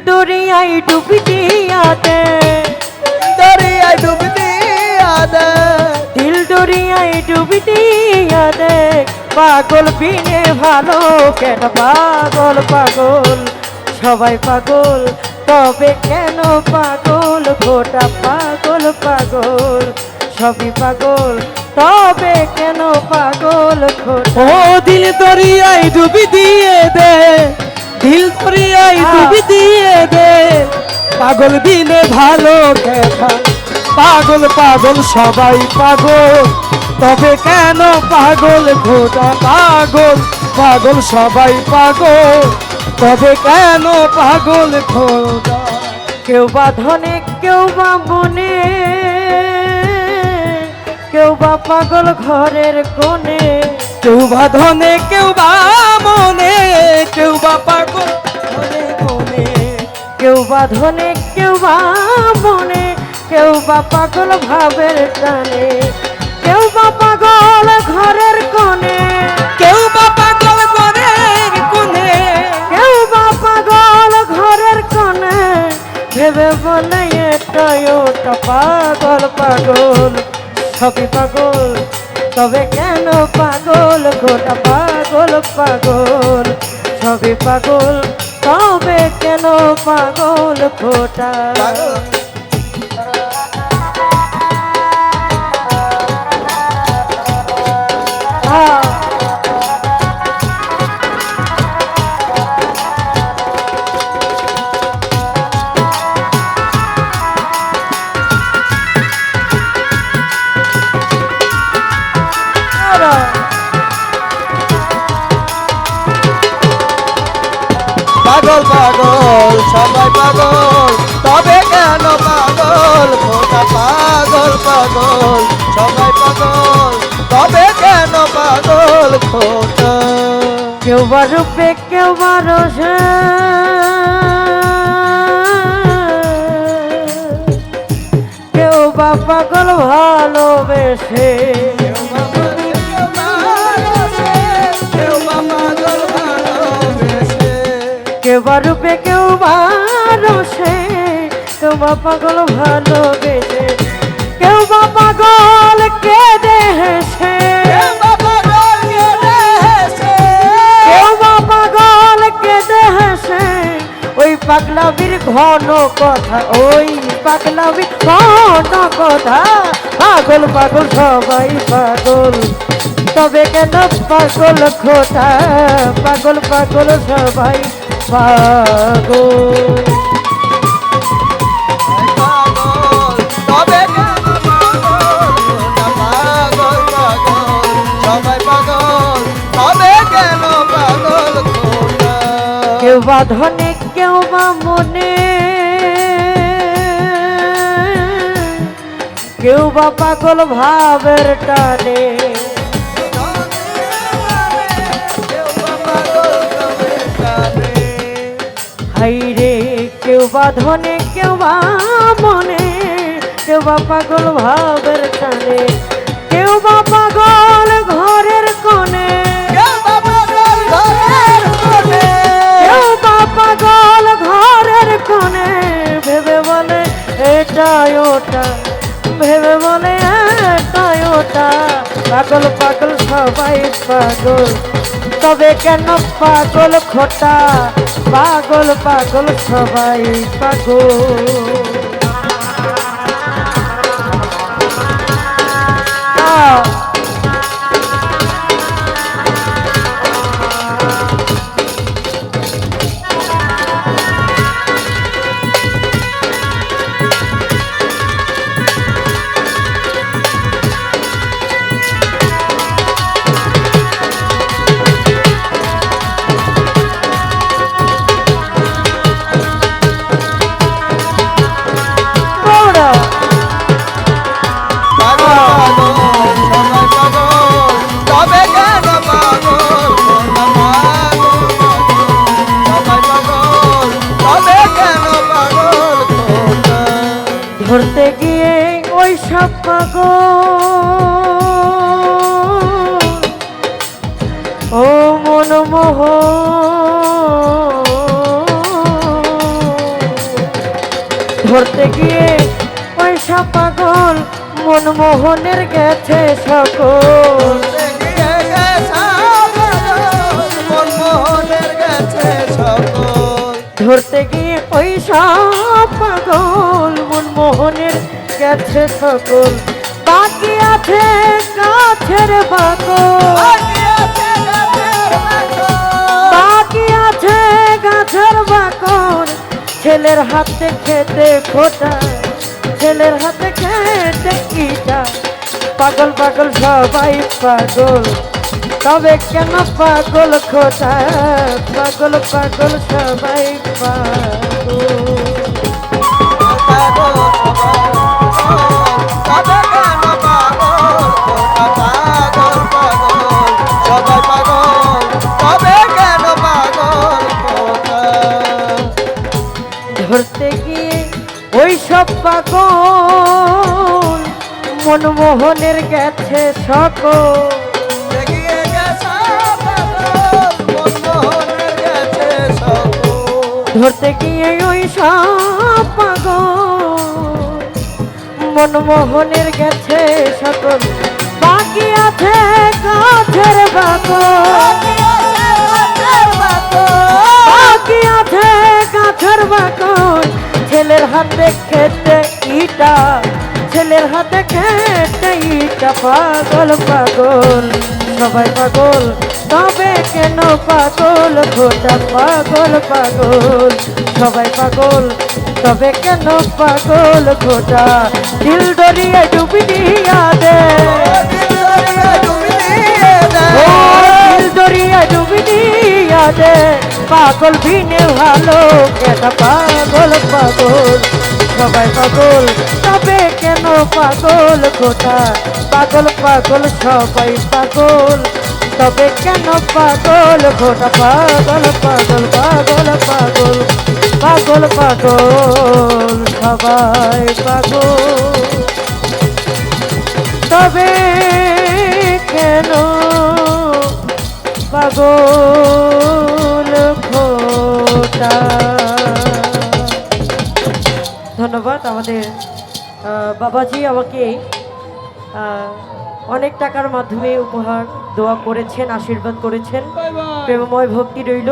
দিল দরিয়াই ডুবি দিয়াতে দরিয়ায় ডুব দিয়া দে দিল দরিয়াই ডুবি দিয়াতে পাগল বিনে ভালো কেন পাগল পাগল সবাই পাগল তবে কেন পাগল গোটা পাগল পাগল সবই পাগল তবে কেন পাগল ও দিল দরিয়ায় ডুবি দিয়ে দে দিল দরিয়ায় ডুবি দিয়ে দে। পাগল বিনে ভালো দেখা পাগল পাগল, সবাই পাগল। তবে কেন পাগল ঘোটা পাগল? পাগল, সবাই পাগল। তবে কেন পাগল ঘোটা কেউ বা ধনে, কেউ বা মনে কেউ বা পাগল ঘরের কোণে। কেউ বা ধনে কেউ বা মনে কেউ বা পাগল মনে মনে। কেউ বা ধনে কেউ বা মনে কেউ বা পাগল ভাবের টানে। কেউ বা পাগল ঘরের কোণে। কেউ বা পাগল ঘরের কোণে। কেউ বা পাগল ঘরের কোণে। ভেবে বলে ওটা পাগল পাগল। সবই পাগল। তবে কেন পাগল? গোটা পাগল পাগল। সবে পাগল তবে কেন পাগল? গোটা পাগল পাগল, সবাই পাগল। তবে কেন পাগল? খোটা পাগল পাগল, সবাই পাগল। তবে কেন পাগল? খোটা কেউ বা রূপে, কেউ বা কেউ বা পাগল ভালোবেসে। কেউ বা রূপে কেউ রসে কেউ বা পাগল ভালোবেসে কেউ বা পাগল কেঁদে হেসে। ওই পাগলামির ঘন কথা ওই পাগলামির ঘন কথা। পাগল পাগল সবাই পাগল। তবে কেন পাগল খোটা পাগল পাগল সবাই পাগল। কেউ বা ধনে কেউ বা মনে। কেউ বা পাগল ভাবের টানে। কেউ বা ধনে কেউ বা মনে কেউ বা পাগল ভাবের টানে কেউ বা পাগল ঘরের কোণে। পাগল ঘরের কোণে ভেবে বলে এটাই ওটা ভেবে বলে এটাই ওটা। পাগল পাগল সবাই পাগল তবে কেন পাগল খোটা? পাগল পাগল সবাই পাগল। আহ ধরতে গিয়ে ওই সব পাগল। ও মনমোহ ধরতে গিয়ে ওই সব পাগল মনমোহনের গেছে সকল। ধরতে গিয়ে ওই সব পাগল মনমোহনের গেছে সকল। বাকি আছে গাছের বাগল বাকি আছে গাছের বাকর ছেলের হাতে খেতে খোটা ছেলের হাতে খেতে ইটা। পাগল পাগল সবাই পাগল। তবে কেন পাগল খোটা পাগল পাগল সবাই পাগল। ধরতে গিয়ে ওই সব পাগল মনমোহনের গেছে সকল। ধরতে গিয়ে ওই সব পাগল। মনমোহনের গেছে সকল। বাকি আছে বাগল বাকি আছে গাছের বাকন ছেলের হাতে খেতে ইটা। ছেলের হাতে খেতে ইটা। পাগল পাগল সবাই পাগল। তবে কেন পাগল? খোটা পাগল পাগল। সবাই পাগল, তবে কেন পাগল? খোটা দিল দরিয়ে ডুবি দিয়া দে। দিল দরিয়া ডুবি দিয়া দে। পাগল ভিনে ভালো কেন পাগল পাগল। সবাই পাগল, তবে কেন পাগল? কোথা পাগল পাগল, সবাই পাগল। তবে কেন পাগল? ঘোটা পাগল পাগল পাগল পাগল পাগল পাগল, সবাই পাগল। তবে কেন পাগল খোটা ধন্যবাদ আমাদের বাবাজি আমাকে অনেক টাকার মাধ্যমে উপহার দোয়া করেছেন আশীর্বাদ করেছেন। প্রেমময় ভক্তি রইল।